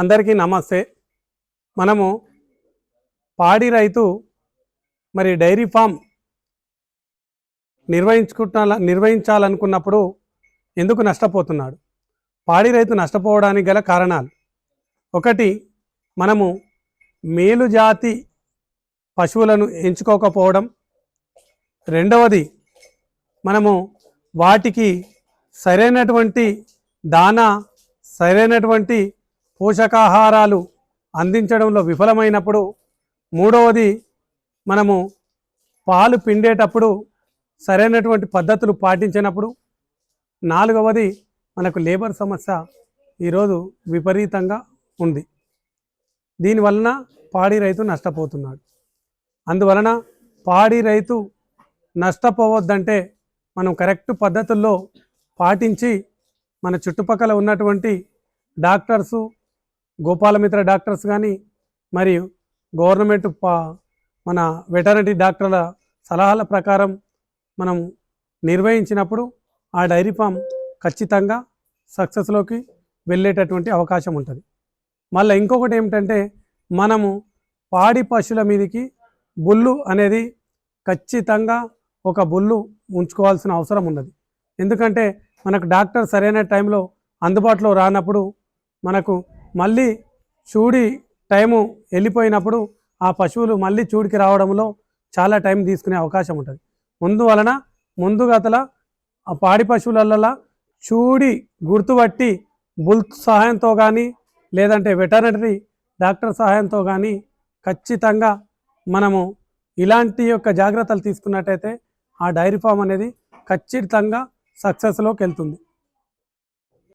అందరికీ నమస్తే. మనము పాడి రైతు మరి డైరీ ఫామ్ నిర్వహించుకుంటా నిర్వహించాలనుకున్నప్పుడు ఎందుకు నష్టపోతున్నాడు? పాడి రైతు నష్టపోవడానికి గల కారణాలు. ఒకటి మనము మేలు జాతి పశువులను ఎంచుకోకపోవడం. రెండవది మనము వాటికి సరైనటువంటి దానా సరైనటువంటి పోషకాహారాలు అందించడంలో విఫలమైనప్పుడు మూడవది మనము పాలు పిండేటప్పుడు సరైనటువంటి పద్ధతులు పాటించినప్పుడు నాలుగవది మనకు లేబర్ సమస్య ఈరోజు విపరీతంగా ఉంది. దీనివలన పాడి రైతు నష్టపోతున్నాడు. అందువలన పాడి రైతు నష్టపోవద్దంటే మనం కరెక్ట్ పద్ధతుల్లో పాటించి మన చుట్టుపక్కల ఉన్నటువంటి డాక్టర్సు గోపాలమిత్ర డాక్టర్స్ కానీ మరియు గవర్నమెంట్ పా మన వెటర్నరీ డాక్టర్ల సలహాల ప్రకారం మనం నిర్వహించినప్పుడు ఆ డైరీ ఫామ్ ఖచ్చితంగా సక్సెస్లోకి వెళ్ళేటటువంటి అవకాశం ఉంటుంది. మళ్ళీ ఇంకొకటి ఏమిటంటే మనము పాడి పశువుల మీదకి బుల్లు అనేది ఖచ్చితంగా ఒక బుల్లు ఉంచుకోవాల్సిన అవసరం ఉన్నది. ఎందుకంటే మనకు డాక్టర్ సరైన టైంలో అందుబాటులో రానప్పుడు మనకు మళ్ళీ చూడి టైము వెళ్ళిపోయినప్పుడు ఆ పశువులు మళ్ళీ చూడికి రావడంలో చాలా టైం తీసుకునే అవకాశం ఉంటుంది. ముందు వలన ముందు గతల ఆ పాడి పశువులలో చూడి గుర్తుపట్టి బుల్ సహాయంతో కానీ లేదంటే వెటర్నరీ డాక్టర్ సహాయంతో కానీ ఖచ్చితంగా మనము ఇలాంటి యొక్క జాగ్రత్తలు తీసుకున్నట్టయితే ఆ డైరీ ఫామ్ అనేది ఖచ్చితంగా సక్సెస్లోకి వెళ్తుంది.